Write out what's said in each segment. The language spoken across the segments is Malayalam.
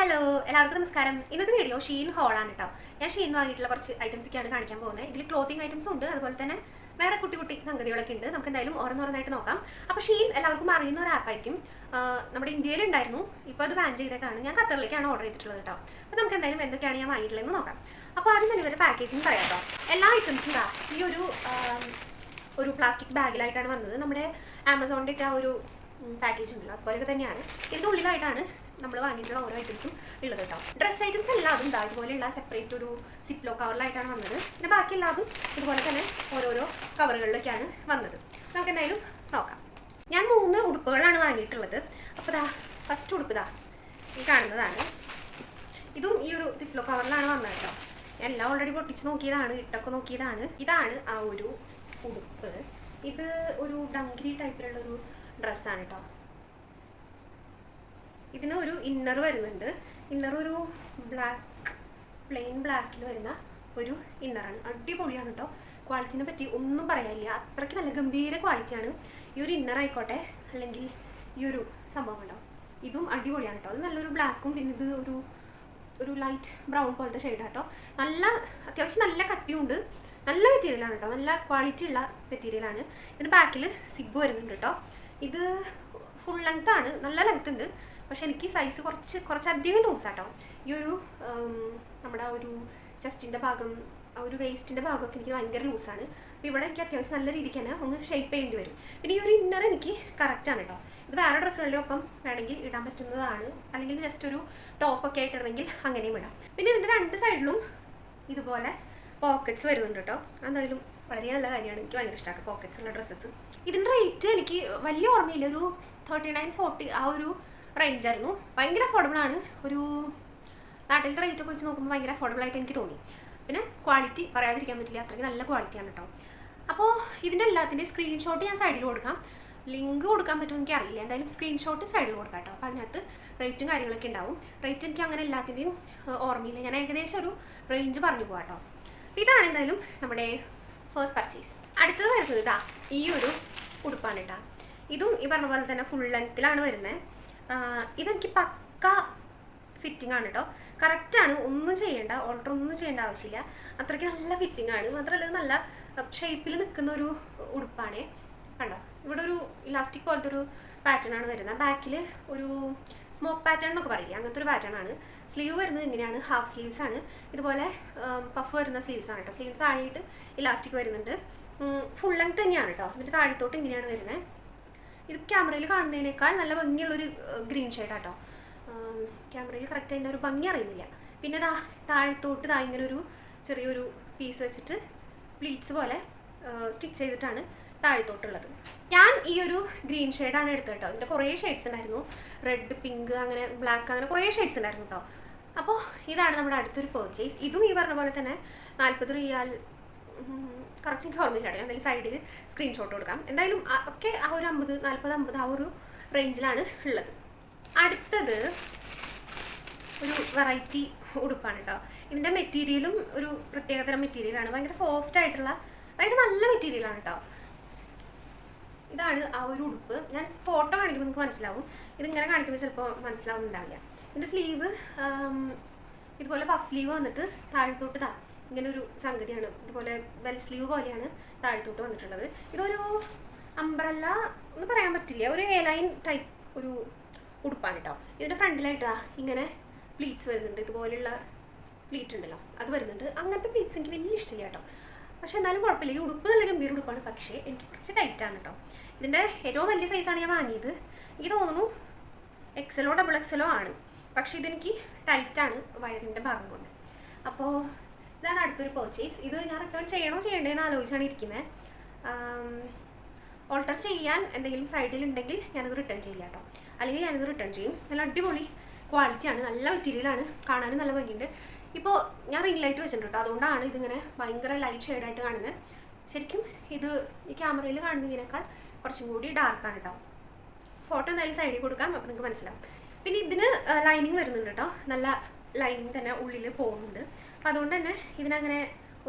ഹലോ എല്ലാവർക്കും നമസ്കാരം. ഇന്നത്തെ വീഡിയോ ഷീൻ ഹോളാണ് കേട്ടോ ഞാൻ ഷീൻ വാങ്ങിയിട്ടുള്ള കുറച്ച് ഐറ്റംസ് ഒക്കെയാണ് കാണിക്കാൻ പോകുന്നത്. ഇതിൽ ക്ലോത്തിങ് ഐറ്റംസും ഉണ്ട് അതുപോലെ തന്നെ വേറെ കുട്ടി കുട്ടി സംഗതികളൊക്കെ ഉണ്ട്. നമുക്ക് എന്തായാലും ഓരോന്നോരോന്നായിട്ട് നോക്കാം. അപ്പോൾ ഷീൻ എല്ലാവർക്കും അറിയുന്ന ഒരു ആപ്പായിരിക്കും നമ്മുടെ ഇന്ത്യയിൽ ഉണ്ടായിരുന്നു. ഇപ്പോൾ അത് ബാൻ ചെയ്തേക്കാണ്. ഞാൻ ഖത്തറിലേക്കാണ് ഓർഡർ ചെയ്തിട്ടുള്ളത് കേട്ടോ അപ്പോൾ നമുക്ക് എന്തായാലും എന്തൊക്കെയാണ് ഞാൻ വാങ്ങിയിട്ടുള്ളതെന്ന് നോക്കാം. അപ്പോൾ ആദ്യം തന്നെ ഇവരുടെ പാക്കേജിങ് പറയാം കേട്ടോ എല്ലാ ഐറ്റംസും ഈ ഒരു ഒരു പ്ലാസ്റ്റിക് ബാഗിലായിട്ടാണ് വന്നത്. നമ്മുടെ ആമസോണിന്റെ ഒക്കെ ആ ഒരു പാക്കേജ് ഉണ്ടല്ലോ. അതുപോലെയൊക്കെ തന്നെയാണ്. ഇതിന്റെ ഉള്ളിലായിട്ടാണ് നമ്മൾ വാങ്ങിയിട്ടുള്ള ഓരോ ഐറ്റംസും ഉള്ളത് കേട്ടോ. ഡ്രസ് ഐറ്റംസ് എല്ലാതും ഇതാ ഇതുപോലെയുള്ള സെപ്പറേറ്റ് ഒരു സിപ്ലോ കവറിലായിട്ടാണ് വന്നത്. പിന്നെ ബാക്കി എല്ലാതും ഇതുപോലെ തന്നെ ഓരോരോ കവറുകളിലൊക്കെയാണ് വന്നത്. നമുക്ക് എന്തായാലും നോക്കാം. ഞാൻ മൂന്ന് ഉടുപ്പുകളാണ് വാങ്ങിയിട്ടുള്ളത്. അപ്പോൾ ദാ ഫസ്റ്റ് ഉടുപ്പ് ഇതാ ഈ കാണുന്നതാണ്. ഇതും ഈ ഒരു സിപ്ലോ കവറിലാണ് വന്നത് കേട്ടോ. എല്ലാം ഓൾറെഡി പൊട്ടിച്ച് നോക്കിയതാണ് ഇട്ടൊക്കെ നോക്കിയതാണ്. ഇതാണ് ആ ഒരു ഉടുപ്പ്. ഇത് ഒരു ഡങ്കിരി ടൈപ്പിലുള്ള ഒരു ഡ്രസ്സാണ് കേട്ടോ. ഇതിന് ഒരു ഇന്നർ വരുന്നുണ്ട്. ഇന്നർ ഒരു ബ്ലാക്ക് പ്ലെയിൻ ബ്ലാക്കിൽ വരുന്ന ഒരു ഇന്നറാണ് അടിപൊളിയാണ് കേട്ടോ ക്വാളിറ്റിനെ പറ്റി ഒന്നും പറയാനില്ല. അത്രയ്ക്ക് നല്ല ഗംഭീര ക്വാളിറ്റിയാണ് ഈ ഒരു ഇന്നർ ആയിക്കോട്ടെ അല്ലെങ്കിൽ ഈ ഒരു സംഭവം ഉണ്ടോ ഇതും അടിപൊളിയാണ് കേട്ടോ അത് നല്ലൊരു ബ്ലാക്കും പിന്നെ ഇത് ഒരു ഒരു ലൈറ്റ് ബ്രൗൺ പോലത്തെ ഷെയ്ഡ് കേട്ടോ നല്ല അത്യാവശ്യം നല്ല കട്ടിയുണ്ട്. നല്ല മെറ്റീരിയലാണ് കേട്ടോ നല്ല ക്വാളിറ്റി ഉള്ള മെറ്റീരിയലാണ് ഇതിന് ബാക്കിൽ സിബ് വരുന്നുണ്ട് കേട്ടോ ഇത് ഫുൾ ലെങ്ത് ആണ്. നല്ല ലെങ്ത് ഉണ്ട്. പക്ഷെ എനിക്ക് സൈസ് കുറച്ച് കുറച്ച് അധികം ലൂസ് ആട്ടോ. ഈ ഒരു നമ്മുടെ ഒരു ചെസ്റ്റിന്റെ ഭാഗം ഒരു വേസ്റ്റിന്റെ ഭാഗമൊക്കെ എനിക്ക് ഭയങ്കര ലൂസാണ് അപ്പോൾ ഇവിടെ എനിക്ക് അത്യാവശ്യം നല്ല രീതിക്ക് തന്നെ ഒന്ന് ഷേപ്പ് ചെയ്യേണ്ടി വരും. പിന്നെ ഈ ഒരു ഇന്നർ എനിക്ക് കറക്റ്റാണ് കേട്ടോ ഇത് വേറെ ഡ്രസ്സുകളുടെ ഒപ്പം വേണമെങ്കിൽ ഇടാൻ പറ്റുന്നതാണ്. അല്ലെങ്കിൽ ജസ്റ്റ് ഒരു ടോപ്പൊക്കെ ആയിട്ട് അങ്ങനെയും ഇടാം. പിന്നെ ഇതിന്റെ രണ്ട് സൈഡിലും ഇതുപോലെ പോക്കറ്റ്സ് വരുന്നുണ്ട് കേട്ടോ എന്തായാലും വളരെ നല്ല കാര്യമാണ്. എനിക്ക് ഭയങ്കര ഇഷ്ടമാണ് പോക്കറ്റ്സ് ഉള്ള ഡ്രസ്സസ് ഇതിന്റെ റേറ്റ് എനിക്ക് വലിയ ഓർമ്മയില്ല. ഒരു തേർട്ടി നയൻ ഫോർട്ടി ആ ഒരു റേഞ്ച് ആയിരുന്നു. ഭയങ്കര അഫോർഡബിൾ ആണ്. ഒരു നാട്ടിലത്തെ റേറ്റ് ഒക്കെ വെച്ച് നോക്കുമ്പോൾ ഭയങ്കര അഫോർഡബിൾ ആയിട്ട് എനിക്ക് തോന്നി. പിന്നെ ക്വാളിറ്റി പറയാതിരിക്കാൻ പറ്റില്ല. അത്രയ്ക്ക് നല്ല ക്വാളിറ്റിയാണ് കേട്ടോ അപ്പോൾ ഇതിന്റെ എല്ലാത്തിന്റെ സ്ക്രീൻഷോട്ട് ഞാൻ സൈഡിൽ കൊടുക്കാം. ലിങ്ക് കൊടുക്കാൻ പറ്റുമെന്ന് എനിക്ക് അറിയില്ല എന്തായാലും സ്ക്രീൻഷോട്ട് സൈഡിൽ കൊടുക്കാം കേട്ടോ അപ്പോൾ അതിനകത്ത് റേറ്റും കാര്യങ്ങളൊക്കെ ഉണ്ടാവും. റേറ്റ് എനിക്ക് അങ്ങനെ എല്ലാത്തിന്റെയും ഓർമ്മയില്ല. ഞാൻ ഏകദേശം ഒരു റേഞ്ച് പറഞ്ഞു പോകാം കേട്ടോ ഇതാണ് എന്തായാലും നമ്മുടെ ഫസ്റ്റ് പർച്ചേസ് അടുത്തത് വരുന്നത് ഇതാ ഈ ഒരു ഉടുപ്പാണ് കേട്ടോ ഇതും ഈ പറഞ്ഞ പോലെ തന്നെ ഫുൾ ലെങ്ത്തിലാണ് വരുന്നത് ഇതെനിക്ക് പക്ക ഫിറ്റിംഗ് ആണ് കേട്ടോ കറക്റ്റാണ് ഒന്നും ചെയ്യേണ്ട ഓൾട്ടർ ഒന്നും ചെയ്യേണ്ട ആവശ്യമില്ല. അത്രയ്ക്ക് നല്ല ഫിറ്റിംഗ് ആണ്. മാത്രമല്ല നല്ല ഷേപ്പിൽ നിൽക്കുന്ന ഒരു ഉടുപ്പാണ്. കണ്ടോ? ഇവിടെ ഒരു ഇലാസ്റ്റിക് പോലത്തെ ഒരു പാറ്റേൺ ആണ് വരുന്നത്. ബാക്കിൽ ഒരു സ്മോക്ക് പാറ്റേൺ എന്നൊക്കെ പറയില്ല? അങ്ങനത്തെ ഒരു പാറ്റേൺ ആണ്. സ്ലീവ് വരുന്നത് ഇങ്ങനെയാണ്. ഹാഫ് സ്ലീവ്സ് ആണ്. ഇതുപോലെ പഫ് വരുന്ന സ്ലീവ്സ് ആണ് കേട്ടോ സ്ലീവ് താഴെയിട്ട് ഇലാസ്റ്റിക് വരുന്നുണ്ട്. ഫുൾ ലെങ്ത് തന്നെയാണ് കേട്ടോ എന്നിട്ട് താഴത്തോട്ട് ഇങ്ങനെയാണ് വരുന്നത്. ഇത് ക്യാമറയിൽ കാണുന്നതിനേക്കാൾ നല്ല ഭംഗിയുള്ളൊരു ഗ്രീൻ ഷെയ്ഡാട്ടോ ക്യാമറയിൽ കറക്റ്റ് അതിന്റെ ഒരു ഭംഗി അറിയുന്നില്ല. പിന്നെ ദാ താഴത്തോട്ട് ദാ ഇങ്ങനെ ഒരു ചെറിയൊരു പീസ് വെച്ചിട്ട് പ്ലീറ്റ്സ് പോലെ സ്റ്റിച്ച് ചെയ്തിട്ടാണ് താഴത്തോട്ടുള്ളത്. ഞാൻ ഈ ഒരു ഗ്രീൻ ഷെയ്ഡാണ് എടുത്തത് കേട്ടോ ഇതിന്റെ കുറേ ഷെയ്ഡ്സ് ഉണ്ടായിരുന്നു. റെഡ് പിങ്ക് അങ്ങനെ ബ്ലാക്ക് അങ്ങനെ കുറേ ഷെയ്ഡ്സ് ഉണ്ടായിരുന്നു കേട്ടോ അപ്പോൾ ഇതാണ് നമ്മുടെ അടുത്തൊരു പർച്ചേസ് ഇതും ഈ പറഞ്ഞ പോലെ തന്നെ നാൽപ്പത് റിയാൽ കറക്റ്റ് എനിക്ക് ഓർമ്മയില്ല ഞാൻ അതിൽ സൈഡിൽ സ്ക്രീൻഷോട്ട് കൊടുക്കാം. എന്തായാലും ഒക്കെ ആ ഒരു അമ്പത് നാൽപ്പത് അമ്പത് ആ ഒരു റേഞ്ചിലാണ് ഉള്ളത്. അടുത്തത് ഒരു വെറൈറ്റി ഉടുപ്പാണ് കേട്ടോ ഇതിന്റെ മെറ്റീരിയലും ഒരു പ്രത്യേകതരം മെറ്റീരിയലാണ് ഭയങ്കര സോഫ്റ്റ് ആയിട്ടുള്ള ഭയങ്കര നല്ല മെറ്റീരിയലാണ് കേട്ടോ ഇതാണ് ആ ഒരു ഉടുപ്പ്. ഞാൻ ഫോട്ടോ കാണിക്കുമ്പോൾ നിങ്ങൾക്ക് മനസ്സിലാവും. ഇതിങ്ങനെ കാണിക്കുമ്പോൾ ചിലപ്പോൾ മനസ്സിലാവുന്നുണ്ടാവില്ല. ഇതിന്റെ സ്ലീവ് ഇതുപോലെ പഫ് സ്ലീവ് വന്നിട്ട് താഴത്തോട്ട് താ ഇങ്ങനെ ഒരു സംഗതിയാണ്. ഇതുപോലെ വെൽ സ്ലീവ് പോലെയാണ് താഴ്ത്തോട്ട് വന്നിട്ടുള്ളത്. ഇതൊരു അംബ്രല്ല എന്ന് പറയാൻ പറ്റില്ല. ഒരു എ ലൈൻ ടൈപ്പ് ഒരു ഉടുപ്പാണ് കേട്ടോ ഇതിന്റെ ഫ്രണ്ടിലായിട്ടാ ഇങ്ങനെ പ്ലീറ്റ്സ് വരുന്നുണ്ട്. ഇതുപോലെയുള്ള പ്ലീറ്റ് ഉണ്ടല്ലോ. അത് വരുന്നുണ്ട്. അങ്ങനത്തെ പ്ലീറ്റ്സ് എനിക്ക് വലിയ ഇഷ്ടമില്ല കേട്ടോ പക്ഷെ എന്നാലും കുഴപ്പമില്ല. ഈ ഉടുപ്പ് നല്ല ഗംഭീര ഉടുപ്പാണ്. പക്ഷേ എനിക്ക് കുറച്ച് ടൈറ്റാണ് കേട്ടോ ഇതിന്റെ ഏറ്റവും വലിയ സൈസാണ് ഞാൻ വാങ്ങിയത്. എനിക്ക് തോന്നുന്നു എക്സലോ ഡബിൾ എക്സലോ ആണ്. പക്ഷേ ഇതെനിക്ക് ടൈറ്റാണ് വയറിന്റെ ഭാഗം കൊണ്ട്. അപ്പോൾ ഇതാണ് അടുത്തൊരു പർച്ചേസ് ഇത് ഞാൻ റിട്ടേൺ ചെയ്യണോ ചെയ്യണ്ടേന്ന് ആലോചിച്ചാണ് ഇരിക്കുന്നത് ഓൾട്ടർ ചെയ്യാൻ എന്തെങ്കിലും സൈഡിൽ ഉണ്ടെങ്കിൽ ഞാനത് റിട്ടേൺ ചെയ്യില്ല കേട്ടോ അല്ലെങ്കിൽ ഞാനത് റിട്ടേൺ ചെയ്യും. നല്ല അടിപൊളി ക്വാളിറ്റിയാണ് നല്ല മെറ്റീരിയലാണ് കാണാനും നല്ല ഭംഗിയുണ്ട്. ഇപ്പോൾ ഞാൻ റിംഗ് ലൈറ്റ് വെച്ചിട്ടുണ്ട് കേട്ടോ അതുകൊണ്ടാണ് ഇതിങ്ങനെ ഭയങ്കര ലൈറ്റ് ഷെയ്ഡായിട്ട് കാണുന്നത് ശരിക്കും ഇത് ഈ ക്യാമറയിൽ കാണുന്നതിനേക്കാൾ കുറച്ചും കൂടി ഡാർക്കാണ് കേട്ടോ ഫോട്ടോ എന്തായാലും സൈഡിൽ കൊടുക്കാം. അപ്പോൾ നിങ്ങൾക്ക് മനസ്സിലാവും. പിന്നെ ഇതിന് ലൈനിങ് വരുന്നുണ്ട് കേട്ടോ നല്ല ലൈനിങ് തന്നെ ഉള്ളിൽ പോകുന്നുണ്ട്. അപ്പോൾ അതുകൊണ്ട് തന്നെ ഇതിനങ്ങനെ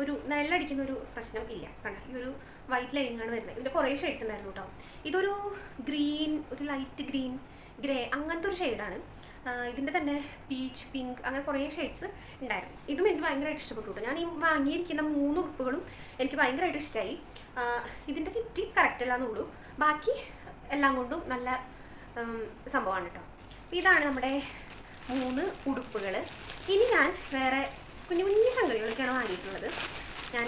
ഒരു നെല്ലടിക്കുന്ന ഒരു പ്രശ്നം ഇല്ല. കണ്ട ഈ ഒരു വൈറ്റ് ലൈനിങ്ങാണ് വരുന്നത്. ഇതിന്റെ കുറേ ഷെയ്ഡ്സ് ഉണ്ടായിരുന്നു കേട്ടോ. ഇതൊരു ഗ്രീൻ ഒരു ലൈറ്റ് ഗ്രീൻ ഗ്രേ അങ്ങനത്തെ ഒരു ഷെയ്ഡാണ് ഇതിന്റെ തന്നെ പീച്ച് പിങ്ക് അങ്ങനെ കുറേ ഷെയ്ഡ്സ് ഉണ്ടായിരുന്നു. ഇതും എനിക്ക് ഭയങ്കരമായിട്ട് ഇഷ്ടപ്പെട്ടു കേട്ടോ. ഞാൻ ഈ വാങ്ങിയിരിക്കുന്ന മൂന്ന് ഉടുപ്പുകളും എനിക്ക് ഭയങ്കരമായിട്ട് ഇഷ്ടമായി. ഇതിന്റെ ഫിറ്റി കറക്റ്റ് അല്ലാന്നുള്ളൂ ബാക്കി എല്ലാം കൊണ്ടും നല്ല സംഭവമാണ് കേട്ടോ. ഇതാണ് നമ്മുടെ മൂന്ന് ഉടുപ്പുകൾ ഇനി ഞാൻ വേറെ കുഞ്ഞു കുഞ്ഞു സംഗതികളൊക്കെയാണ് വാങ്ങിയിട്ടുള്ളത്. ഞാൻ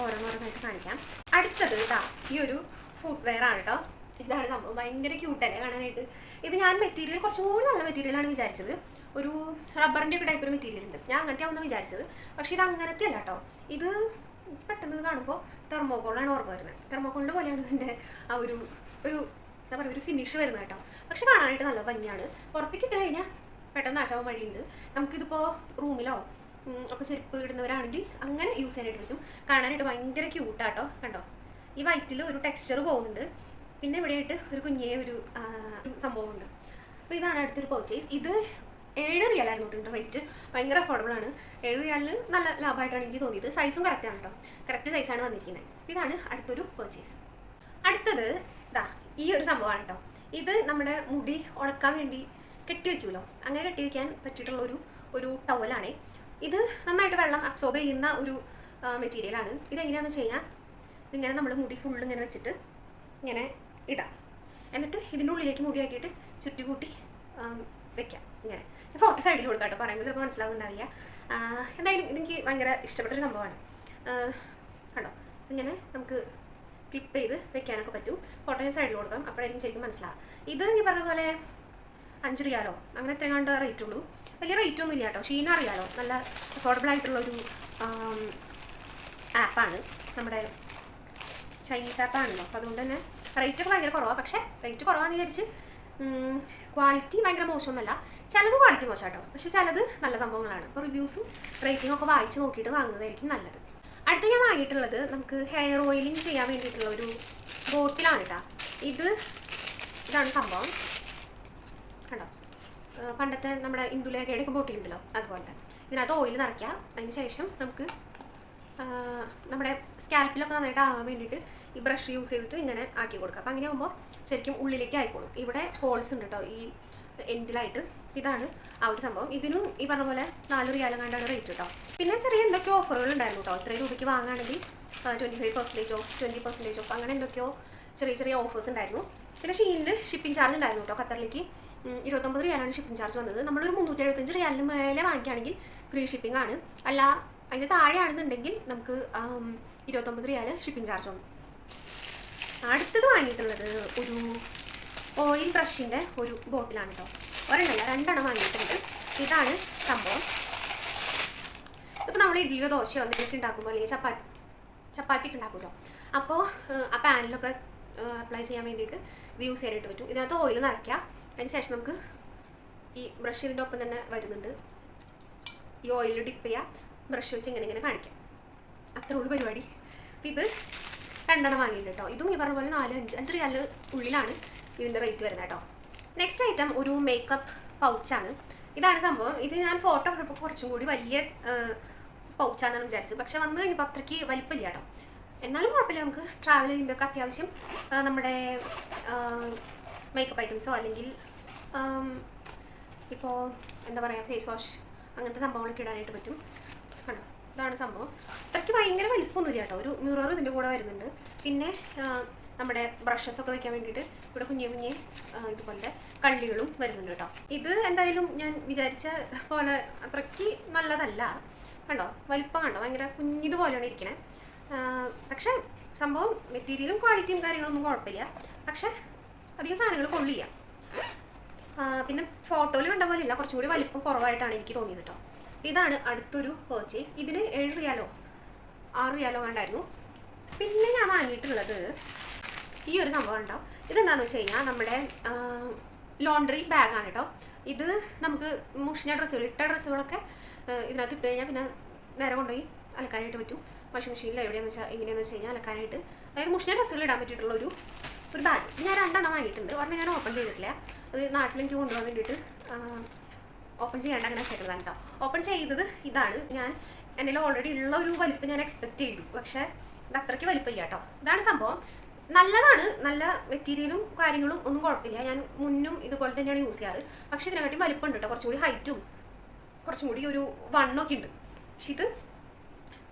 ഓരോന്നായിട്ട് കാണിക്കാം. അടുത്തത് ഇതാ ഈ ഒരു ഫുഡ് വെയർ ആണ് കേട്ടോ ഇതാണ് സംഭവം. ഭയങ്കര ക്യൂട്ടല്ലേ കാണാനായിട്ട്? ഇത് ഞാൻ മെറ്റീരിയൽ കുറച്ചും കൂടി നല്ല മെറ്റീരിയലാണ് വിചാരിച്ചത്. ഒരു റബ്ബറിന്റെ ഒക്കെ ടൈപ്പ് ഒരു മെറ്റീരിയൽ ഉണ്ട്. ഞാൻ അങ്ങനത്തെ ആവുന്ന വിചാരിച്ചത്. പക്ഷേ ഇത് അങ്ങനത്തെ അല്ല കേട്ടോ ഇത് പെട്ടെന്ന് കാണുമ്പോൾ തെർമോക്കോളാണ് ഓർമ്മ വരുന്നത്. തെർമോക്കോളിന്റെ പോലെയാണ് ഇതിന്റെ ആ ഒരു ഒരു എന്താ പറയുക ഒരു ഫിനിഷ് വരുന്നത് കേട്ടോ പക്ഷെ കാണാനായിട്ട് നല്ല ഭംഗിയാണ്. പുറത്തേക്ക് ഇട്ട് കഴിഞ്ഞാൽ പെട്ടെന്ന് ആശാവാൻ വഴിയുണ്ട്. നമുക്കിതിപ്പോൾ റൂമിലോ ഒക്കെ ചെരുപ്പ് ഇടുന്നവരാണെങ്കിൽ അങ്ങനെ യൂസ് ചെയ്യാനായിട്ട് പറ്റും. കാണാനായിട്ട് ഭയങ്കര ക്യൂട്ടാട്ടോ കണ്ടോ? ഈ വൈറ്റിൽ ഒരു ടെക്സ്ചർ പോകുന്നുണ്ട്. പിന്നെ ഇവിടെയായിട്ട് ഒരു കുഞ്ഞേ ഒരു സംഭവമുണ്ട്. അപ്പോൾ ഇതാണ് അടുത്തൊരു പർച്ചേസ് ഇത് ഏഴ് റിയലായിരുന്നു കേട്ടോ റേറ്റ് ഭയങ്കര അഫോർഡബിൾ ആണ്. ഏഴ് റിയാലിൽ നല്ല ലാഭമായിട്ടാണ് എനിക്ക് തോന്നിയത്. സൈസും കറക്റ്റ് ആണ് കേട്ടോ. കറക്റ്റ് സൈസാണ് വന്നിരിക്കുന്നത് ഇതാണ് അടുത്തൊരു പർച്ചേസ് അടുത്തത് ഇതാ ഈ ഒരു സംഭവമാണ് കേട്ടോ. ഇത് നമ്മുടെ മുടി ഉണക്കാൻ വേണ്ടി കെട്ടി വയ്ക്കുമല്ലോ അങ്ങനെ കെട്ടി വെക്കാൻ പറ്റിയിട്ടുള്ള ഒരു ഒരു ടവലാണേ ഇത് നന്നായിട്ട് വെള്ളം അബ്സോർബ് ചെയ്യുന്ന ഒരു മെറ്റീരിയലാണ് ഇതെങ്ങനെയാണെന്ന് വെച്ച് കഴിഞ്ഞാൽ ഇങ്ങനെ നമ്മൾ മുടി ഫുള്ള് ഇങ്ങനെ വെച്ചിട്ട് ഇങ്ങനെ ഇടാം. എന്നിട്ട് ഇതിന്റെ ഉള്ളിലേക്ക് മുടിയാക്കിയിട്ട് ചുറ്റി കൂട്ടി വെക്കാം. ഇങ്ങനെ. ഞാൻ ഫോട്ടോ സൈഡിൽ കൊടുക്കാം കേട്ടോ പറയുമ്പോൾ ചിലപ്പോൾ മനസ്സിലാവുന്നുണ്ടാവില്ല. എന്തായാലും ഇതെനിക്ക് ഭയങ്കര ഇഷ്ടപ്പെട്ടൊരു സംഭവമാണ്. കണ്ടോ? ഇങ്ങനെ നമുക്ക് ക്ലിപ്പ് ചെയ്ത് വെക്കാനൊക്കെ പറ്റും. ഫോട്ടോ ഞാൻ സൈഡിൽ കൊടുക്കാം. അപ്പോഴായിരിക്കും ശരിക്കും മനസ്സിലാവും ഇത് ഈ പറഞ്ഞ പോലെ അഞ്ച് റിയാലോ അങ്ങനെ എത്രയാണ്ട് റേറ്റ് ഉള്ളൂ. വലിയ റേറ്റ് ഒന്നും ഇല്ല കേട്ടോ. ഷീന അറിയാലോ. നല്ല അഫോർഡബിൾ ആയിട്ടുള്ളൊരു ആപ്പാണ് നമ്മുടെ ചൈനീസ് ആപ്പാണല്ലോ അപ്പോൾ അതുകൊണ്ട് തന്നെ റേറ്റ് ഒക്കെ ഭയങ്കര കുറവാണ് പക്ഷേ റേറ്റ് കുറവാണെന്ന് വിചാരിച്ച് ക്വാളിറ്റി ഭയങ്കര മോശമൊന്നുമല്ല. ചിലത് ക്വാളിറ്റി മോശം കേട്ടോ പക്ഷെ ചിലത് നല്ല സംഭവങ്ങളാണ്. അപ്പോൾ റിവ്യൂസും റേറ്റിംഗ് ഒക്കെ വായിച്ച് നോക്കിയിട്ട് വാങ്ങുന്നതായിരിക്കും നല്ലത്. അടുത്ത് ഞാൻ വാങ്ങിയിട്ടുള്ളത് നമുക്ക് ഹെയർ ഓയിലിംഗ് ചെയ്യാൻ വേണ്ടിയിട്ടുള്ള ഒരു ബോട്ടിലാണ് കേട്ടോ ഇത് ഇതാണ് സംഭവം. പണ്ടത്തെ നമ്മുടെ ഇന്ദുലേഖയുടെ ഒക്കെ ബോട്ടിലുണ്ടല്ലോ അതുപോലത്തെ. ഇതിനകത്ത് ഓയിൽ നിറയ്ക്കുക. അതിന് ശേഷം നമുക്ക് നമ്മുടെ സ്കാൽപ്പിലൊക്കെ നന്നായിട്ട് ആവാൻ വേണ്ടിയിട്ട് ഈ ബ്രഷ് യൂസ് ചെയ്തിട്ട് ഇങ്ങനെ ആക്കി കൊടുക്കുക. അപ്പം അങ്ങനെ ആകുമ്പോൾ ശരിക്കും ഉള്ളിലേക്ക് ആയിക്കോളും. ഇവിടെ ഹോൾസ് ഉണ്ട് കേട്ടോ ഈ എൻഡിലായിട്ട് ഇതാണ് ആ ഒരു സംഭവം. ഇതിനും ഈ പറഞ്ഞ പോലെ നാല് റിയാലും കണ്ടാണ് റേറ്റ് കേട്ടോ പിന്നെ ചെറിയ എന്തൊക്കെ ഓഫറുകൾ ഉണ്ടായിരുന്നു കേട്ടോ ഇത്രയും രൂപയ്ക്ക് വാങ്ങുകയാണെങ്കിൽ twenty five percentage off twenty percentage off അങ്ങനെ എന്തൊക്കെയോ ചെറിയ ചെറിയ ഓഫേഴ്സ് ഉണ്ടായിരുന്നു. പിന്നെ ഷീനിൽ ഷിപ്പിംഗ് ചാർജ് ഉണ്ടായിരുന്നു കേട്ടോ ഖത്തറിലേക്ക്. ഇരുപത്തൊമ്പത് റിയാലാണ് ഷിപ്പിംഗ് ചാർജ് വന്നത്. നമ്മളൊരു മുന്നൂറ്റി എഴുപത്തഞ്ച് റിയാലിന് മേലെ വാങ്ങിക്കുകയാണെങ്കിൽ ഫ്രീ ഷിപ്പിംഗ് ആണ്. അല്ല അതിന് താഴെയാണെന്നുണ്ടെങ്കിൽ നമുക്ക് ഇരുപത്തൊമ്പത് റിയാൽ ഷിപ്പിംഗ് ചാർജ് വന്നു. അടുത്തത് വാങ്ങിയിട്ടുള്ളത് ഒരു ഓയിൽ ബ്രഷിന്റെ ഒരു ബോട്ടിലാണ് കേട്ടോ ഒരെണ്ണല്ല രണ്ടെണ്ണം വാങ്ങിയിട്ടുണ്ട്. ഇതാണ് സംഭവം. ഇപ്പം നമ്മൾ ഇഡ്ഡലിയോ ദോശയോ എന്തെങ്കിലുമൊക്കെ ഉണ്ടാക്കുമ്പോൾ അല്ലെങ്കിൽ ചപ്പാത്തി ചപ്പാത്തിക്ക് ഉണ്ടാക്കുമല്ലോ. അപ്പോൾ ആ പാനിലൊക്കെ അപ്ലൈ ചെയ്യാൻ വേണ്ടിയിട്ട് ഇത് യൂസ് ചെയ്യാനായിട്ട് പറ്റും. ഇതിനകത്ത് ഓയിൽ നിറയ്ക്കുക. അതിന് ശേഷം നമുക്ക് ഈ ബ്രഷ് ഇതിന്റെ ഒപ്പം തന്നെ വരുന്നുണ്ട്. ഈ ഓയിൽ ഡിപ്പ് ചെയ്യുക ബ്രഷ് വെച്ച് ഇങ്ങനെ ഇങ്ങനെ കാണിക്കാം. അത്രേ ഉള്ളൂ പരിപാടി. അപ്പം ഇത് രണ്ടെണ്ണം വാങ്ങിയിട്ടുണ്ട് കേട്ടോ. ഇതും ഈ പറഞ്ഞ പോലെ നാല് അഞ്ച് അഞ്ച് റിയാലിന് ഉള്ളിലാണ് ഇതിന്റെ റേറ്റ് വരുന്നത് കേട്ടോ. നെക്സ്റ്റ് ഐറ്റം ഒരു മേക്കപ്പ് പൗച്ചാണ് ഇതാണ് സംഭവം. ഇത് ഞാൻ ഫോട്ടോ കണ്ടപ്പോൾ കുറച്ചും കൂടി വലിയ പൗച്ചാണെന്നാണ് വിചാരിച്ചത്. പക്ഷെ വന്നു കഴിഞ്ഞപ്പോൾ അത്രയ്ക്ക് വലിപ്പമില്ല കേട്ടോ. എന്നാലും കുഴപ്പമില്ല. നമുക്ക് ട്രാവൽ ചെയ്യുമ്പോഴൊക്കെ അത്യാവശ്യം നമ്മുടെ മേക്കപ്പ് ഐറ്റംസോ അല്ലെങ്കിൽ ഇപ്പോൾ എന്താ പറയുക ഫേസ് വാഷ് അങ്ങനത്തെ സംഭവങ്ങളൊക്കെ ഇടാനായിട്ട് പറ്റും. കണ്ടോ? ഇതാണ് സംഭവം. അത്രയ്ക്ക് ഭയങ്കര വലിപ്പമൊന്നുമില്ല കേട്ടോ. ഒരു മിറർ ഇതിന്റെ കൂടെ വരുന്നുണ്ട്. പിന്നെ നമ്മുടെ ബ്രഷസ് ഒക്കെ വെക്കാൻ വേണ്ടിയിട്ട് ഇവിടെ കുഞ്ഞു കുഞ്ഞു ഇതുപോലത്തെ കള്ളികളും വരുന്നുണ്ട് കേട്ടോ. ഇത് എന്തായാലും ഞാൻ വിചാരിച്ച പോലെ അത്രയ്ക്ക് നല്ലതല്ല. കണ്ടോ? വലിപ്പം കണ്ടോ? ഭയങ്കര കുഞ്ഞിതുപോലെയാണ് ഇരിക്കണേ. പക്ഷേ സംഭവം മെറ്റീരിയലും ക്വാളിറ്റിയും കാര്യങ്ങളൊന്നും കുഴപ്പമില്ല. പക്ഷേ അധികം സാധനങ്ങൾ കൊള്ളില്ല. പിന്നെ ഫോട്ടോയിൽ കണ്ട പോലെയല്ല കുറച്ചും കൂടി വലിപ്പം കുറവായിട്ടാണ് എനിക്ക് തോന്നിയത് കേട്ടോ ഇതാണ് അടുത്തൊരു പേർച്ചേസ് ഇതിന് ഏഴ് റിയാലോ ആറ് റിയാലോ കണ്ടായിരുന്നു പിന്നെ ഞാൻ വാങ്ങിയിട്ടുള്ളത് ഈ ഒരു സംഭവം ഉണ്ടോ ഇതെന്താണെന്ന് വെച്ച് കഴിഞ്ഞാൽ നമ്മുടെ ലോണ്ടറി ബാഗാണ് കേട്ടോ ഇത് നമുക്ക് മുഷിഞ്ഞ ഡ്രസ്സുകൾ ഇട്ട ഡ്രസ്സുകളൊക്കെ ഇതിനകത്ത് ഇട്ട് കഴിഞ്ഞാൽ പിന്നെ നേരെ കൊണ്ടുപോയി അലക്കാനായിട്ട് പറ്റും. വാഷിംഗ് മെഷീനിൽ എവിടെയാണെന്ന് വെച്ചാൽ എങ്ങനെയാണെന്ന് വെച്ച് കഴിഞ്ഞാൽ അലക്കാനായിട്ട്. അതായത് മുഷിഞ്ഞ ഡ്രസ്സുകൾ ഇടാൻ പറ്റിയിട്ടുള്ള ഒരു ഒരു ബാഗ് ഞാൻ രണ്ടെണ്ണം വാങ്ങിയിട്ടുണ്ട്. ഒരെണ്ണം ഞാൻ ഓപ്പൺ ചെയ്തിട്ടില്ല. അത് നാട്ടിലേക്ക് കൊണ്ടുപോകാൻ വേണ്ടിയിട്ട് ഓപ്പൺ ചെയ്യാണ്ട് അങ്ങനെ വെച്ചേക്കുന്നതാണ് കേട്ടോ ഓപ്പൺ ചെയ്തത് ഇതാണ്. ഞാൻ എന്റെ ഓൾറെഡി ഉള്ള ഒരു വലിപ്പം ഞാൻ എക്സ്പെക്ട് ചെയ്തു. പക്ഷേ ഇത് അത്രയ്ക്ക് വലിപ്പമില്ല കേട്ടോ ഇതാണ് സംഭവം. നല്ലതാണ്. നല്ല മെറ്റീരിയലും കാര്യങ്ങളും ഒന്നും കുഴപ്പമില്ല. ഞാൻ മുന്നും ഇതുപോലെ തന്നെയാണ് യൂസ് ചെയ്യാറ്. പക്ഷേ ഇതിനെക്കാട്ടി വലിപ്പമുണ്ട് കേട്ടോ കുറച്ചും കൂടി ഹൈറ്റും കുറച്ചും കൂടി ഒരു വണ്ണൊക്കെ ഉണ്ട്. പക്ഷെ ഇത്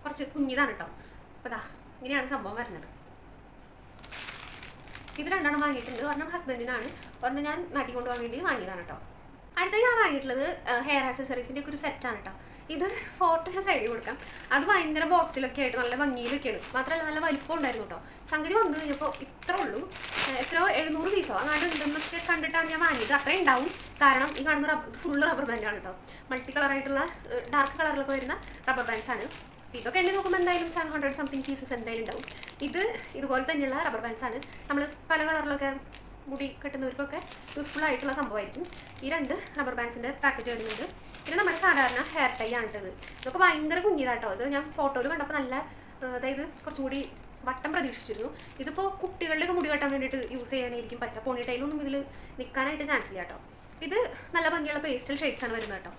കുറച്ച് കുഞ്ഞിതാണ് കേട്ടോ അപ്പോൾ ദാ ഇങ്ങനെയാണ് സംഭവം വരുന്നത്. ഇത് രണ്ടെണ്ണം വാങ്ങിയിട്ടുണ്ട്. ഒരെണ്ണം ഹസ്ബൻഡിനാണ് ഒരെണ്ണം ഞാൻ നാട്ടിൽ കൊണ്ടുപോകാൻ വേണ്ടി വാങ്ങിയതാണ് കേട്ടോ. അടുത്ത ഞാൻ വാങ്ങിയിട്ടുള്ളത് ഹെയർ ആക്സസറീസിന്റെ ഒക്കെ ഒരു സെറ്റാണ് കേട്ടോ. ഇത് ഫോട്ടോ സൈഡിൽ കൊടുക്കാം. അത് ഭയങ്കര ബോക്സിലൊക്കെ ആയിട്ട് നല്ല ഭംഗിയിലൊക്കെയാണ്. മാത്രമല്ല നല്ല വലിപ്പം ഉണ്ടായിരുന്നു കേട്ടോ. സംഗതി വന്നു കഴിഞ്ഞപ്പോൾ ഇത്ര ഉള്ളൂ. എത്രയോ എഴുന്നൂറ് പീസോ അങ്ങാണ്ട് ഉണ്ടെന്നൊക്കെ കണ്ടിട്ടാണ് ഞാൻ വാങ്ങിയത്. അത്രയും ഉണ്ടാവും. കാരണം ഈ കാണുന്ന റബ്ബർ ഫുള്ള് റബ്ബർ ബാൻഡാണ് കേട്ടോ. മൾട്ടി കളറായിട്ടുള്ള ഡാർക്ക് കളറിലൊക്കെ വരുന്ന റബ്ബർ ബാൻഡ്സ് ആണ്. ഇതൊക്കെ എണ്ണി നോക്കുമ്പോൾ എന്തായാലും സെവൻ ഹൺഡ്രഡ് സംതിങ് പീസസ് എന്തായാലും ഉണ്ടാവും. ഇത് ഇതുപോലെ തന്നെയുള്ള റബ്ബർ ആണ്. നമ്മൾ പല കളറിലൊക്കെ മുടി കെട്ടുന്നവർക്കൊക്കെ യൂസ്ഫുൾ ആയിട്ടുള്ള സംഭവമായിരിക്കും. ഈ രണ്ട് റബ്ബർ ബാൻഡ്സിന്റെ പാക്കറ്റ് വരുന്നുണ്ട് പിന്നെ നമ്മുടെ സാധാരണ ഹെയർ ടൈ ആണ് ഇത് ഇതൊക്കെ ഭയങ്കര കുഞ്ഞിതാട്ടോ. ഇത് ഞാൻ ഫോട്ടോയിൽ കണ്ടപ്പോൾ നല്ല അതായത് കുറച്ചുകൂടി വട്ടം പ്രതീക്ഷിച്ചിരുന്നു. ഇതിപ്പോൾ കുട്ടികളുടെയൊക്കെ മുടി കെട്ടാൻ വേണ്ടിയിട്ട് യൂസ് ചെയ്യാനായിരിക്കും പറ്റുക. പോണി ടൈലൊന്നും ഇതിൽ നിൽക്കാനായിട്ട് ചാൻസ് ഇല്ല കേട്ടോ ഇത് നല്ല ഭംഗിയുള്ള പേസ്റ്റൽ ഷെയ്ഡ്സ് ആണ് വരുന്നത് കേട്ടോ.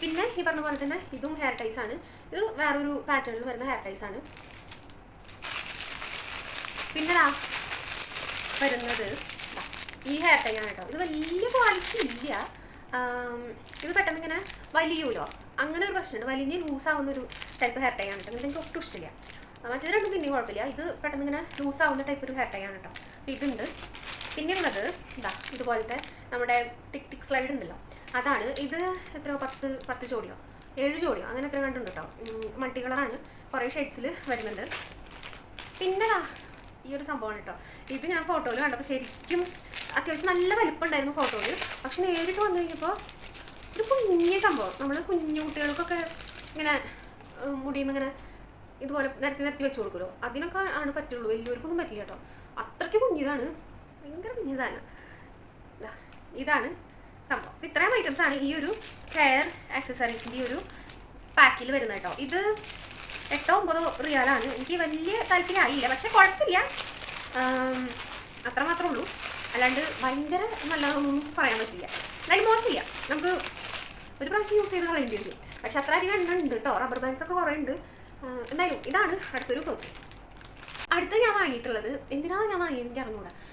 പിന്നെ ഈ പറഞ്ഞ പോലെ തന്നെ ഇതും ഹെയർ ടൈസ് ആണ്. ഇത് വേറൊരു പാറ്റേണിൽ വരുന്ന ഹെയർ ടൈസ് ആണ്. പിന്നെ വരുന്നത് ഈ ഹെയർ ടൈ ആണ് കേട്ടോ. ഇത് വലിയ ക്വാളിറ്റി ഇല്ല. ഇത് പെട്ടെന്ന് ഇങ്ങനെ വലിയൂലോ? അങ്ങനെ ഒരു പ്രശ്നമുണ്ട്. വലിഞ്ഞ് ലൂസ് ആവുന്ന ഒരു ടൈപ്പ് ഹെയർ ടൈ ആണ് കേട്ടോ. എനിക്ക് ഒട്ടും ഇഷ്ടമില്ല. മറ്റേത് രണ്ടും പിന്നെയും കുഴപ്പമില്ല. ഇത് പെട്ടെന്ന് ഇങ്ങനെ ലൂസ് ആവുന്ന ടൈപ്പ് ഒരു ഹെയർ ടൈ ആണ് കേട്ടോ. ഇതുണ്ട്. പിന്നെയുള്ളത് ഇതാ ഇതുപോലത്തെ നമ്മുടെ ടിക് ടിക് സ്ലൈഡ് ഉണ്ടല്ലോ. അതാണ് ഇത് എത്രയോ? പത്ത് പത്ത് ജോഡിയോ? ഏഴ് ജോഡിയോ? അങ്ങനെ എത്ര കണ്ടുണ്ട് കേട്ടോ. മൾട്ടി കളറാണ് കുറേ ഷെയ്ഡ്സിൽ വരുന്നുണ്ട്. പിന്നെ ഈ ഒരു സംഭവമാണ് കേട്ടോ. ഇത് ഞാൻ ഫോട്ടോയിൽ കണ്ടപ്പോൾ ശരിക്കും അത്യാവശ്യം നല്ല വലിപ്പമുണ്ടായിരുന്നു ഫോട്ടോയിൽ പക്ഷെ നേരിട്ട് വന്നു കഴിഞ്ഞപ്പോൾ ഒരു കുഞ്ഞി സംഭവം. നമ്മൾ കുഞ്ഞു കുട്ടികൾക്കൊക്കെ ഇങ്ങനെ മുടിയും ഇങ്ങനെ ഇതുപോലെ നിരത്തി നിരത്തി വെച്ച് കൊടുക്കുമല്ലോ. അതിനൊക്കെ ആണ് പറ്റുള്ളൂ. വലിയവർക്കൊന്നും പറ്റില്ല കേട്ടോ. അത്രയ്ക്ക് കുഞ്ഞിതാണ്. ഭയങ്കര കുഞ്ഞിതാണ്. ഇതാണ് സംഭവം. ഇത്രയും ഐറ്റംസ് ആണ് ഈ ഒരു ഹെയർ ആക്സസറീസിന്റെ ഒരു പാക്കിൽ വരുന്നത് കേട്ടോ. ഇത് എട്ടോ ഒമ്പതോ റിയാലാണ് എനിക്ക് വലിയ താല്പര്യമായില്ല പക്ഷെ കുഴപ്പമില്ല. അത്രമാത്രമേ അത്ര മാത്രമേ ഉള്ളൂ. അല്ലാണ്ട് ഭയങ്കര നല്ലതൊന്നും പറയാൻ പറ്റില്ല. എന്തായാലും മോശമില്ല. നമുക്ക് ഒരു പ്രാവശ്യം യൂസ് ചെയ്ത് കളയേണ്ടി വരും. പക്ഷെ അത്ര അധികം എണ്ണുണ്ട് കേട്ടോ. റബ്ബർ ബാൻഡ്സ് ഒക്കെ കുറേ ഉണ്ട്. എന്തായാലും ഇതാണ് അടുത്തൊരു പർച്ചേസ് അടുത്ത് ഞാൻ വാങ്ങിയിട്ടുള്ളത് എന്തിനാണ് ഞാൻ വാങ്ങിയത് എനിക്ക് അറിഞ്ഞൂടാ. ആം,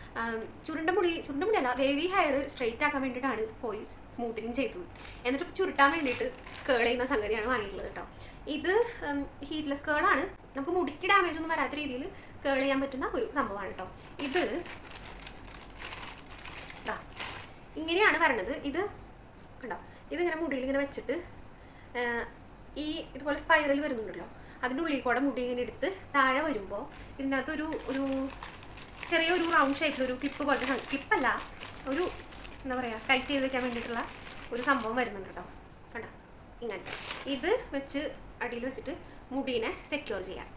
ചുരുണ്ട മുടി ചുരുണ്ട മുടിയല്ല വേവി ഹെയർ സ്ട്രെയിറ്റ് ആക്കാൻ വേണ്ടിയിട്ടാണ് പോയി സ്മൂത്തനിങ് ചെയ്തത്. എന്നിട്ട് ചുരുട്ടാൻ വേണ്ടിയിട്ട് കേൾ ചെയ്യുന്ന സംഗതിയാണ് വാങ്ങിയിട്ടുള്ളത് കേട്ടോ. ഇത് ഹീറ്റ്ലെസ് കേളാണ് നമുക്ക് മുടിക്ക് ഡാമേജ് ഒന്നും വരാത്ത രീതിയിൽ കേൾ ചെയ്യാൻ പറ്റുന്ന ഒരു സംഭവമാണ് കേട്ടോ. ഇത് ഇങ്ങനെയാണ് വരണത്. ഇത് കണ്ടോ? ഇതിങ്ങനെ മുടിയിൽ ഇങ്ങനെ വെച്ചിട്ട് ഈ ഇതുപോലെ സ്പൈറൽ വരുന്നുണ്ടല്ലോ. അതിന്റെ ഉള്ളിൽ കൂടെ മുടി ഇങ്ങനെ എടുത്ത് താഴെ വരുമ്പോൾ ഇതിനകത്തൊരു ഒരു ചെറിയൊരു റൗണ്ട് ഷേപ്പിൽ ഒരു ക്ലിപ്പ് പോലത്തെ ക്ലിപ്പല്ല ഒരു എന്താ പറയുക ടൈറ്റ് ചെയ്ത് വെക്കാൻ വേണ്ടിയിട്ടുള്ള ഒരു സംഭവം വരുന്നുണ്ട് കേട്ടോ കണ്ടോ? ഇങ്ങനത്തെ ഇത് വെച്ച് അടിയിൽ വെച്ചിട്ട് മുടീനെ സെക്യൂർ ചെയ്യാം.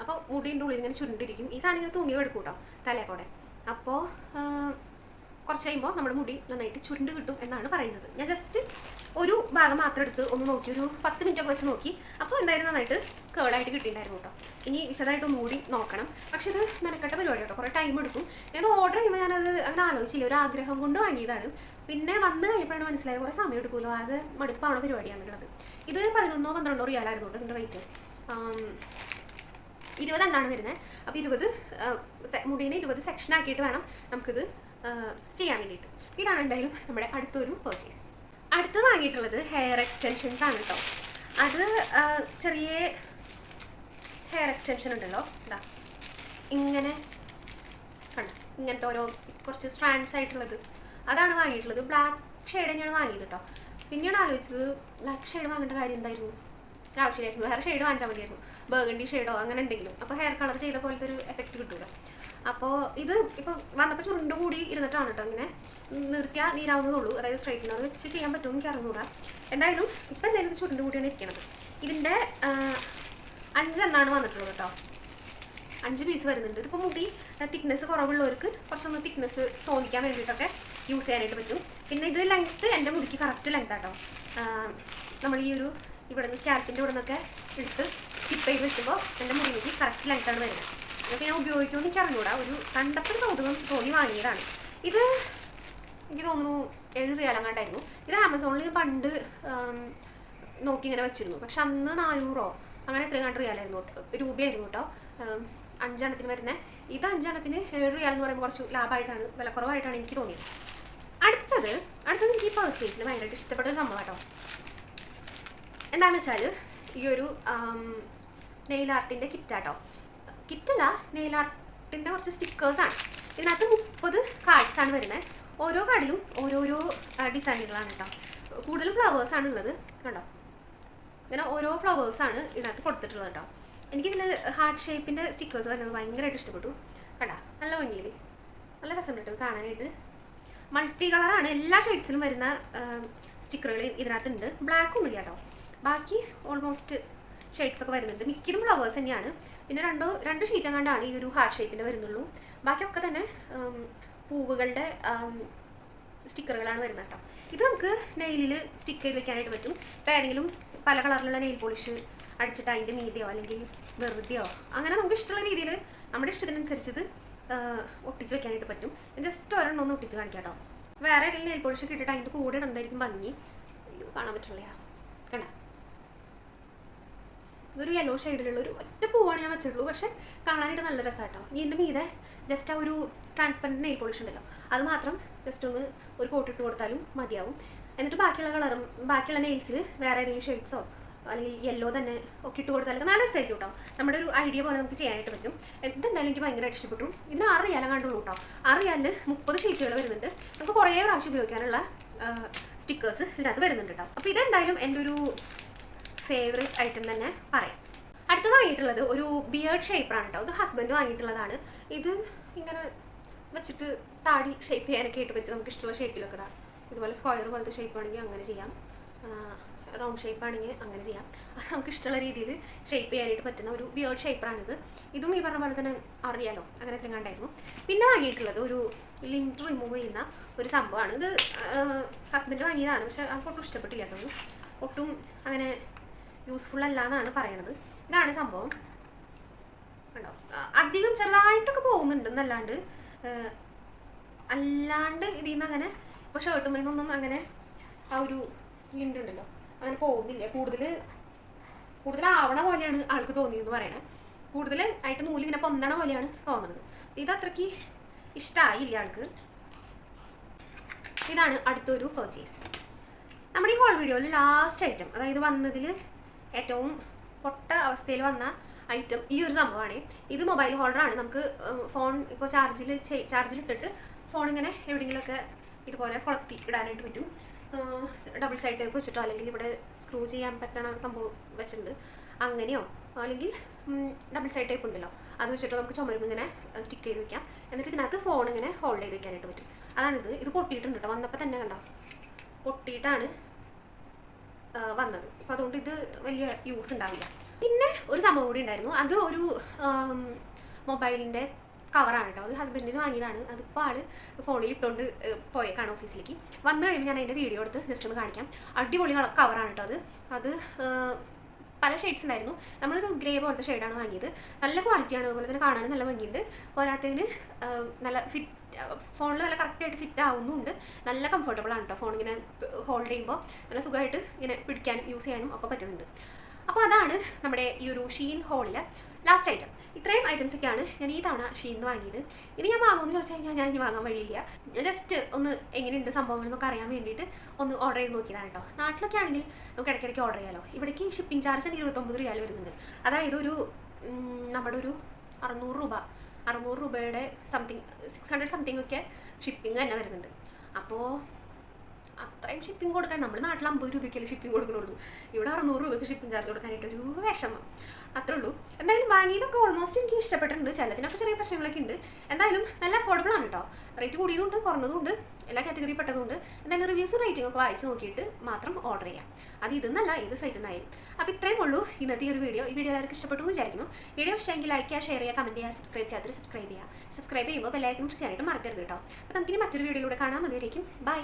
അപ്പോൾ മുടീന്റെ ഉള്ളിൽ ഇങ്ങനെ ചുരുണ്ടിരിക്കും. ഈ സാധനം ഇങ്ങനെ തൂങ്ങി എടുക്കും കേട്ടോ തലേക്കൂടെ അപ്പോൾ കുറച്ച് കഴിയുമ്പോൾ നമ്മുടെ മുടി നന്നായിട്ട് ചുരുണ്ട് കിട്ടും എന്നാണ് പറയുന്നത്. ഞാൻ ജസ്റ്റ് ഒരു ഭാഗം മാത്രം എടുത്ത് ഒന്ന് നോക്കി ഒരു പത്ത് മിനിറ്റ് ഒക്കെ വെച്ച് നോക്കി. അപ്പോൾ എന്തായാലും നന്നായിട്ട് കേളായിട്ട് കിട്ടിയിട്ടുണ്ടായിരുന്നു കേട്ടോ. ഇനി വിശദമായിട്ട് ഒന്നുകൂടി നോക്കണം. പക്ഷെ ഇത് മെനക്കെട്ട പരിപാടി കേട്ടോ. കുറേ ടൈം എടുക്കും. ഞാൻ ഓർഡർ ചെയ്യുമ്പോൾ ഞാനത് അങ്ങനെ ആലോചിച്ചില്ല. ഒരു ആഗ്രഹം കൊണ്ട് വാങ്ങിയതാണ്. പിന്നെ വന്ന് കഴിഞ്ഞപ്പോഴാണ് മനസ്സിലായത് കുറേ സമയം എടുക്കുമല്ലോ. ആകെ മടുപ്പാണ് പരിപാടിയാണുള്ളത് ഇത് പതിനൊന്നോ പന്ത്രണ്ടോ റിയാലായിരുന്നു കേട്ടോ ഇതിന്റെ റേറ്റ് ഇരുപതെണ്ണാണ് വരുന്നത് അപ്പോൾ ഇരുപത് മുടീനെ ഇരുപത് സെക്ഷൻ ആക്കിയിട്ട് വേണം നമുക്കിത് ചെയ്യാൻ വേണ്ടിയിട്ട്. ഇതാണ് എന്തായാലും നമ്മുടെ അടുത്തൊരു പർച്ചേസ് അടുത്ത് വാങ്ങിയിട്ടുള്ളത് ഹെയർ എക്സ്റ്റെൻഷൻസ് ആണ് കേട്ടോ അത് ചെറിയ ഹെയർ എക്സ്റ്റെൻഷൻ ഉണ്ടല്ലോ. ഇതാ ഇങ്ങനെ കണ്ടോ? ഇങ്ങനത്തെ ഓരോ കുറച്ച് സ്ട്രാൻഡ്സ് ആയിട്ടുള്ളത്. അതാണ് വാങ്ങിയിട്ടുള്ളത്. ബ്ലാക്ക് ഷെയ്ഡ് തന്നെയാണ് വാങ്ങിയത് കേട്ടോ പിന്നീട് ആലോചിച്ചത് ബ്ലാക്ക് ഷെയ്ഡ് വാങ്ങേണ്ട കാര്യം എന്തായിരുന്നു? ആവശ്യമില്ലായിരുന്നു. വേറെ ഷെയ്ഡ് വാങ്ങിച്ചാൽ മതിയായിരുന്നു. ബർഗണ്ടി ഷെയ്ഡോ അങ്ങനെ എന്തെങ്കിലും. അപ്പോൾ ഹെയർ കളർ ചെയ്ത പോലത്തെ ഒരു എഫക്റ്റ് കിട്ടൂല. അപ്പോൾ ഇത് ഇപ്പോൾ വന്നപ്പോൾ ചുരുണ്ട് കൂടി ഇരുന്നിട്ടാണ് കേട്ടോ അങ്ങനെ നിർത്തിയാൽ നീരാവുന്നതുള്ളൂ. അതായത് സ്ട്രൈറ്റ്നർ വെച്ച് ചെയ്യാൻ പറ്റുമോ എനിക്ക് അറിഞ്ഞൂടാ. എന്തായാലും ഇപ്പം എന്തായാലും ചുരുണ്ട് കൂടിയാണ് ഇരിക്കണത്. ഇതിന്റെ അഞ്ചെണ്ണാണ് വന്നിട്ടുള്ളത് കേട്ടോ അഞ്ച് പീസ് വരുന്നുണ്ട്. ഇതിപ്പോൾ മുടി തിക്നെസ് കുറവുള്ളവർക്ക് കുറച്ചൊന്ന് തിക്നെസ് തോന്നിക്കാൻ വേണ്ടിയിട്ടൊക്കെ യൂസ് ചെയ്യാനായിട്ട് പറ്റും. പിന്നെ ഇത് ലെങ്ത്ത് എന്റെ മുടിക്ക് കറക്റ്റ് ലെങ്ത് ആട്ടോ നമ്മൾ ഈ ഒരു ഇവിടെ നിന്ന് സ്കാൽപ്പിന്റെ ഇവിടെ നിന്നൊക്കെ എടുത്ത് ടിപ്പ് ചെയ്ത് വെക്കുമ്പോൾ എന്റെ മുടിയിലേക്ക് കറക്റ്റ് ലെങ്ത്താണ് വരുന്നത്. ഇതൊക്കെ ഞാൻ ഉപയോഗിക്കുമെന്ന് എനിക്ക് അറിഞ്ഞൂടാ ഒരു കണ്ടപ്പോൾ കൗതുകം തോന്നി വാങ്ങിയതാണ്. ഇത് എനിക്ക് തോന്നുന്നു ഏഴ് റിയാലങ്ങാണ്ടായിരുന്നു ഇത് ആമസോണിൽ പണ്ട് നോക്കി ഇങ്ങനെ വെച്ചിരുന്നു. പക്ഷെ അന്ന് നാനൂറോ അങ്ങനെ എത്രയും കണ്ട് റിയാലായിരുന്നു രൂപയായിരുന്നു കേട്ടോ. അഞ്ചെണ്ണത്തിന് വരുന്നത് ഇത് അഞ്ചെണ്ണത്തിന് ഏഴ് റിയാൽ എന്ന് പറയുമ്പോൾ കുറച്ച് ലാഭമായിട്ടാണ് വില കുറവായിട്ടാണ് എനിക്ക് തോന്നിയത്. അടുത്തത് അടുത്തത് എനിക്ക് ഈ പർച്ചേസിന് ഭയങ്കരമായിട്ട് ഇഷ്ടപ്പെട്ട സംഭവം കേട്ടോ. എന്താണെന്ന് വെച്ചാൽ ഈ ഒരു നെയിൽ ആർട്ടിന്റെ കിറ്റാട്ടോ കിറ്റല്ല നെയിൽ ആർട്ടിന്റെ കുറച്ച് സ്റ്റിക്കേഴ്സാണ് ഇതിനകത്ത് മുപ്പത് കാർഡ്സ് ആണ് വരുന്നത് ഓരോ കാർഡിലും ഓരോരോ ഡിസൈനുകളാണ് കേട്ടോ. കൂടുതലും ഫ്ലവേഴ്സാണ് ഉള്ളത്. കണ്ടോ? ഇങ്ങനെ ഓരോ ഫ്ലവേഴ്സാണ് ഇതിനകത്ത് കൊടുത്തിട്ടുള്ളത് കേട്ടോ. എനിക്കിതിൽ ഹാർട്ട് ഷേപ്പിന്റെ സ്റ്റിക്കേഴ്സ് വരുന്നത് ഭയങ്കരമായിട്ട് ഇഷ്ടപ്പെട്ടു. കണ്ടാ? നല്ല ഭംഗിയിൽ നല്ല രസമുണ്ട് കാണാനായിട്ട്. മൾട്ടി കളറാണ് എല്ലാ ഷെയ്ഡ്സിലും വരുന്ന സ്റ്റിക്കറുകൾ ഇതിനകത്തുണ്ട്. ബ്ലാക്ക് ഒന്നുമില്ല കേട്ടോ. ബാക്കി ഓൾമോസ്റ്റ് ഷെയ്ഡ്സ് ഒക്കെ വരുന്നുണ്ട് മിക്കതും ഫ്ലവേഴ്സ് തന്നെയാണ്. പിന്നെ രണ്ടോ രണ്ട് ഷീറ്റ് എങ്ങാണ്ടാണ് ഈ ഒരു ഹാർട്ട് ഷേപ്പിന്റെ വരുന്നുള്ളൂ. ബാക്കിയൊക്കെ തന്നെ പൂവുകളുടെ സ്റ്റിക്കറുകളാണ് വരുന്നത് കേട്ടോ ഇത് നമുക്ക് നെയിലിൽ സ്റ്റിക്ക് ചെയ്ത് വെക്കാനായിട്ട് പറ്റും. ഇപ്പോൾ ഏതെങ്കിലും പല കളറിലുള്ള നെയിൽ പോളിഷ് അടിച്ചിട്ട് അതിന്റെ മീതിയോ അല്ലെങ്കിൽ വെറുതെയോ അങ്ങനെ നമുക്ക് ഇഷ്ടമുള്ള രീതിയിൽ നമ്മുടെ ഇഷ്ടത്തിനനുസരിച്ചത് ഒട്ടിച്ച് വെക്കാനായിട്ട് പറ്റും. ജസ്റ്റ് ഒരെണ്ണം ഒന്ന് ഒട്ടിച്ച് കാണിക്കാം കേട്ടോ വേറെ ഏതെങ്കിലും നെയിൽ പോളിഷ് ഒക്കെ ഇട്ടിട്ട് അതിന്റെ കൂടെ ഇടുന്നതായിരിക്കും ഭംഗി. കാണാൻ കണ്ട ഇതൊരു യെല്ലോ ഷെയ്ഡിലുള്ള ഒരു ഒറ്റ പൂവാണ് ഞാൻ വെച്ചിട്ടുള്ളൂ. പക്ഷെ കാണാനായിട്ട് നല്ല രസമാണ് കേട്ടോ ഇനി ഇതിന്റെ മീതെ ജസ്റ്റ് ആ ഒരു ട്രാൻസ്പെറന്റ് നെയിൽ പോളിഷ് ഉണ്ടല്ലോ. അത് മാത്രം ജസ്റ്റ് ഒന്ന് ഒരു കോട്ട് ഇട്ട് കൊടുത്താലും മതിയാവും. എന്നിട്ട് ബാക്കിയുള്ള കളറും ബാക്കിയുള്ള നെയിൽസിൽ വേറെ ഏതെങ്കിലും ഷെയ്ഡ്സോ അല്ലെങ്കിൽ യെല്ലോ തന്നെ ഒക്കെ ഇട്ട് കൊടുത്താലൊക്കെ നല്ല രസമായിരിക്കും കേട്ടോ നമ്മുടെ ഒരു ഐഡിയ പോലെ നമുക്ക് ചെയ്യാനായിട്ട് പറ്റും. ഇതെന്തായാലും എനിക്ക് ഭയങ്കരമായിട്ട് ഇഷ്ടപ്പെട്ടു. ഇതിന് ആറ് റിയാലും കണ്ടുള്ളൂ കേട്ടോ ആറ് റിയാലിൽ മുപ്പത് ഷീറ്റുകൾ വരുന്നുണ്ട്. നമുക്ക് കുറേ പ്രാവശ്യം ഉപയോഗിക്കാനുള്ള സ്റ്റിക്കേഴ്സ് ഇതിനകത്ത് വരുന്നുണ്ട് കേട്ടോ അപ്പോൾ ഇതെന്തായാലും എന്റെ ഒരു ഫേവറേറ്റ് ഐറ്റം തന്നെ പറയാം. അടുത്തത് വാങ്ങിയിട്ടുള്ളത് ഒരു ബിയേർഡ് ഷേപ്പറാണ് കേട്ടോ ഇത് ഹസ്ബൻഡ് വാങ്ങിയിട്ടുള്ളതാണ്. ഇത് ഇങ്ങനെ വെച്ചിട്ട് താടി ഷേപ്പ് ചെയ്യാനൊക്കെ ആയിട്ട് പറ്റും. നമുക്ക് ഇഷ്ടമുള്ള ഷേപ്പിലൊക്കെ ഇതാണ് ഇതുപോലെ സ്ക്വയർ പോലത്തെ ഷേപ്പ് ആണെങ്കിൽ അങ്ങനെ ചെയ്യാം. റൗണ്ട് ഷേപ്പ് ആണെങ്കിൽ അങ്ങനെ ചെയ്യാം. നമുക്ക് ഇഷ്ടമുള്ള രീതിയിൽ ഷേപ്പ് ചെയ്യാനായിട്ട് പറ്റുന്ന ഒരു ബിയേർഡ് ഷേപ്പറാണിത് ഇതും ഈ പറഞ്ഞ പോലെ തന്നെ അറിയാലോ? അങ്ങനെ തെങ്ങാണ്ടായിരുന്നു പിന്നെ വാങ്ങിയിട്ടുള്ളത് ഒരു ലിങ്ക് റിമൂവ് ചെയ്യുന്ന ഒരു സംഭവമാണ്. ഇത് ഹസ്ബൻഡ് വാങ്ങിയതാണ്. പക്ഷെ ആൾക്ക് ഒട്ടും ഇഷ്ടപ്പെട്ടില്ല കേട്ടോ. ഒട്ടും അങ്ങനെ യൂസ്ഫുൾ അല്ല എന്നാണ് പറയണത്. ഇതാണ് സംഭവം. കണ്ടോ? അധികം ചെറുതായിട്ടൊക്കെ പോകുന്നുണ്ട് എന്നല്ലാണ്ട് അല്ലാണ്ട് ഇതിൽ നിന്ന് അങ്ങനെ ഇപ്പോൾ ഷർട്ടും നിന്നൊന്നും അങ്ങനെ ആ ഒരു ലിൻഡ് ഉണ്ടല്ലോ. അങ്ങനെ പോകുന്നില്ല. കൂടുതൽ കൂടുതൽ ആവണ പോലെയാണ് ആൾക്ക് തോന്നിയെന്ന് പറയണേ. കൂടുതൽ ആയിട്ട് നൂൽ ഇങ്ങനെ പൊന്തണ പോലെയാണ് തോന്നുന്നത് ഇത് അത്രയ്ക്ക് ഇഷ്ടമായില്ല ആൾക്ക്. ഇതാണ് അടുത്തൊരു പർച്ചേസ് നമ്മുടെ ഈ ഹോൾ വീഡിയോയിൽ ലാസ്റ്റ് ഐറ്റം അതായത് വന്നതിൽ ഏറ്റവും പൊട്ട അവസ്ഥയിൽ വന്ന ഐറ്റം ഈ ഒരു സംഭവമാണ്. ഇത് മൊബൈൽ ഹോൾഡറാണ് നമുക്ക് ഫോൺ ഇപ്പോൾ ചാർജിൽ ചാർജിൽ ഇട്ടിട്ട് ഫോൺ ഇങ്ങനെ എവിടെയെങ്കിലുമൊക്കെ ഇതുപോലെ കുളത്തി ഇടാനായിട്ട് പറ്റും. ഡബിൾ സൈഡ് ടേപ്പ് വെച്ചിട്ടോ അല്ലെങ്കിൽ ഇവിടെ സ്ക്രൂ ചെയ്യാൻ പറ്റണ സംഭവം വെച്ചിട്ടുണ്ട്. അങ്ങനെയോ? അല്ലെങ്കിൽ ഡബിൾ സൈഡ് ടൈപ്പ് ഉണ്ടല്ലോ. അത് വെച്ചിട്ട് നമുക്ക് ചുമരും ഇങ്ങനെ സ്റ്റിക്ക് ചെയ്ത് വെക്കാം. എന്നിട്ട് ഇതിനകത്ത് ഫോൺ ഇങ്ങനെ ഹോൾഡ് ചെയ്ത് വെക്കാനായിട്ട് പറ്റും. അതാണിത്. ഇത് പൊട്ടിയിട്ടുണ്ട് കേട്ടോ വന്നപ്പോൾ തന്നെ കണ്ടോ? പൊട്ടിയിട്ടാണ് വന്നത്. അപ്പോൾ അതുകൊണ്ട് ഇത് വലിയ യൂസ് ഉണ്ടാവില്ല. പിന്നെ? ഒരു സംഭവം കൂടി ഉണ്ടായിരുന്നു. അത് ഒരു മൊബൈലിന്റെ കവറാണ് കേട്ടോ. അത് ഹസ്ബൻഡിന് വാങ്ങിയതാണ്. അതിപ്പോൾ ആൾ ഫോണിൽ ഇട്ടുകൊണ്ട് പോയേക്കാണ് ഓഫീസിലേക്ക് വന്നു കഴിയുമ്പോൾ ഞാൻ അതിന്റെ വീഡിയോ എടുത്ത് ജസ്റ്റ് ഒന്ന് കാണിക്കാം. അടിപൊളി കവറാണ് കേട്ടോ അത്. അത് പല ഷെയ്ഡ്സ് ഉണ്ടായിരുന്നു. നമ്മളൊരു ഗ്രേ പോലത്തെ ഷെയ്ഡാണ് വാങ്ങിയത്. നല്ല ക്വാളിറ്റിയാണ് അതുപോലെ തന്നെ കാണാനും നല്ല ഭംഗിയുണ്ട്. പോരാത്തതിന് നല്ല ഫിറ്റ് ഫോണിൽ നല്ല കറക്റ്റായിട്ട് ഫിറ്റ് ആവുന്നുണ്ട്. നല്ല കംഫർട്ടബിൾ ആണ് കേട്ടോ ഫോൺ ഇങ്ങനെ ഹോൾഡ് ചെയ്യുമ്പോൾ നല്ല സുഖമായിട്ട് ഇങ്ങനെ പിടിക്കാനും യൂസ് ചെയ്യാനും ഒക്കെ പറ്റുന്നുണ്ട്. അപ്പോൾ അതാണ് നമ്മുടെ ഈ ഒരു ഷീൻ ഹോളിലെ ലാസ്റ്റ് ഐറ്റം ഇത്രയും ഐറ്റംസ് ഒക്കെയാണ് ഞാൻ ഈ തവണ ഷീന്ന് വാങ്ങിയത്. ഇനി ഞാൻ വാങ്ങുമെന്ന് ചോദിച്ചു കഴിഞ്ഞാൽ ഞാൻ ഇനി വാങ്ങാൻ വഴിയില്ല. ജസ്റ്റ് ഒന്ന് എങ്ങനെയുണ്ട് സംഭവങ്ങൾ എന്നൊക്കെ അറിയാൻ വേണ്ടിയിട്ട് ഒന്ന് ഓർഡർ ചെയ്ത് നോക്കിയതാണ് കേട്ടോ നാട്ടിലൊക്കെ ആണെങ്കിൽ നമുക്ക് ഇടയ്ക്കിടയ്ക്ക് ഓർഡർ ചെയ്യാലോ. ഇവിടേക്ക് ഷിപ്പിംഗ് ചാർജ് ആണ് ഇരുപത്തൊമ്പത് രൂപയാൽ വരുന്നുണ്ട്. അതായത് ഒരു നമ്മുടെ ഒരു അറുന്നൂറ് രൂപ അറുന്നൂറ് രൂപയുടെ സംതിങ് സിക്സ് ഹൺഡ്രഡ് സംതിങ് ഒക്കെ ഷിപ്പിംഗ് തന്നെ വരുന്നുണ്ട്. അപ്പോൾ അത്രയും ഷിപ്പിംഗ് കൊടുക്കാൻ നമ്മൾ നാട്ടിൽ അമ്പത് രൂപയ്ക്കല്ലേ ഷിപ്പിംഗ് കൊടുക്കുന്നുള്ളൂ ഇവിടെ അറുന്നൂറ് രൂപയ്ക്ക് ഷിപ്പിംഗ് ചാർജ് കൊടുക്കാനായിട്ട് ഒരു വിഷമം. അത്രേ ഉള്ളൂ. എന്തായാലും വാങ്ങിയതൊക്കെ ഓൾമോസ്റ്റ് എനിക്ക് ഇഷ്ടപ്പെട്ടിട്ടുണ്ട്. ചിലതിനൊക്കെ ചെറിയ പ്രശ്നങ്ങളൊക്കെ ഉണ്ട്. എന്തായാലും നല്ല അഫോർഡബിൾ ആണ് കേട്ടോ റേറ്റ് കൂടിയതുണ്ട് കുറഞ്ഞതുണ്ട് എല്ലാ കാറ്റഗറി പെട്ടതുകൊണ്ട് എന്തായാലും റിവ്യൂസും റേറ്റിംഗ് ഒക്കെ വായിച്ച് നോക്കിയിട്ട് മാത്രം ഓർഡർ ചെയ്യാം. അത് ഇതെന്നല്ല ഏത് സൈറ്റിൽ നിന്നായാലും അപ്പോൾ ഇത്രയും ഉള്ളൂ ഇന്നത്തെ ഒരു വീഡിയോ ഈ വീഡിയോ എല്ലാവർക്കും ഇഷ്ടപ്പെട്ടു എന്ന് വിചാരിക്കുന്നു. വീഡിയോ ഇഷ്ടമെങ്കിൽ ലൈക്ക് ചെയ്യുക ഷെയർ ചെയ്യുക കമന്റ് ചെയ്യുക സബ്സ്ക്രൈബ് ചെയ്യാത്ത സബ്സ്ക്രൈബ് ചെയ്യുക. സബ്സ്ക്രൈബ് ചെയ്യുമ്പോൾ ബെല്ലൈക്കൺ പ്രസ് ചെയ്യാനായിട്ട് മറക്കരുത് കേട്ടോ അപ്പോൾ നമുക്കിനി മറ്റൊരു വീഡിയോയിലൂടെ കാണാൻ മതിയായിരിക്കും ബൈ